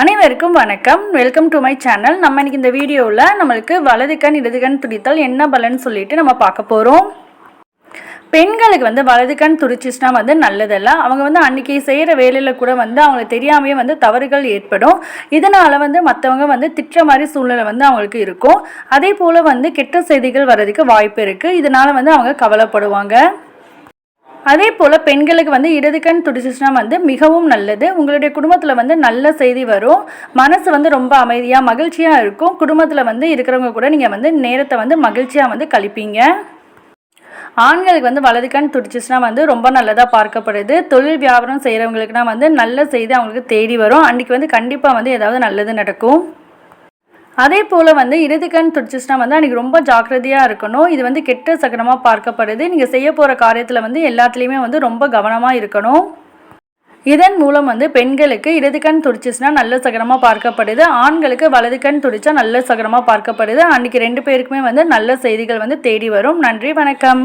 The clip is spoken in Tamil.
அனைவருக்கும் வணக்கம். வெல்கம் டு மை சேனல் நம்ம இன்னைக்கு இந்த வீடியோவில் நம்மளுக்கு வலது கண் இடது கண் துடித்தல் என்ன பலன் சொல்லிட்டு நம்ம பார்க்க போகிறோம் பெண்களுக்கு வந்து வலது கண் துடிச்சிச்சுன்னா வந்து நல்லதல்ல. அவங்க வந்து அன்றைக்கி செய்கிற வேலையில் கூட வந்து அவங்களுக்கு தெரியாமையே வந்து தவறுகள் ஏற்படும். இதனால் வந்து மற்றவங்க வந்து திட்டுற மாதிரி சூழ்நிலை வந்து அவங்களுக்கு இருக்கும். அதே போல் வந்து கெட்ட செய்திகள் வர்றதுக்கு வாய்ப்பு இருக்குது இதனால் வந்து அவங்க கவலைப்படுவாங்க. அதே போல் பெண்களுக்கு வந்து இடது கண் துடிச்சிச்சுன்னா வந்து மிகவும் நல்லது. உங்களுடைய குடும்பத்தில் வந்து நல்ல செய்தி வரும். மனசு வந்து ரொம்ப அமைதியாக மகிழ்ச்சியாக இருக்கும். குடும்பத்தில் வந்து இருக்கிறவங்க கூட நீங்கள் வந்து நேரத்தை வந்து மகிழ்ச்சியாக வந்து கழிப்பீங்க. ஆண்களுக்கு வந்து வலது கண் துடிச்சிச்சுன்னா வந்து ரொம்ப நல்லதாக பார்க்கப்படுது. தொழில் வியாபாரம் செய்கிறவங்களுக்குனா வந்து நல்ல செய்தி அவங்களுக்கு தேடி வரும். அன்றைக்கி வந்து கண்டிப்பாக வந்து ஏதாவது நல்லது நடக்கும். அதே போல் வந்து இடது கண் துடிச்சிச்சுனா வந்து அன்றைக்கி ரொம்ப ஜாக்கிரதையாக இருக்கணும். இது வந்து கெட்ட சகனமாக பார்க்கப்படுது. நீங்கள் செய்ய போகிற காரியத்தில் வந்து எல்லாத்துலேயுமே வந்து ரொம்ப கவனமாக இருக்கணும். இதன் மூலம் வந்து பெண்களுக்கு இடது கண் துடிச்சிச்சுன்னா நல்ல சகனமாக பார்க்கப்படுது. ஆண்களுக்கு வலது கண் துடிச்சா நல்ல சகனமாக பார்க்கப்படுது. அன்றைக்கி ரெண்டு பேருக்குமே வந்து நல்ல செய்திகள் வந்து தேடி வரும். நன்றி வணக்கம்.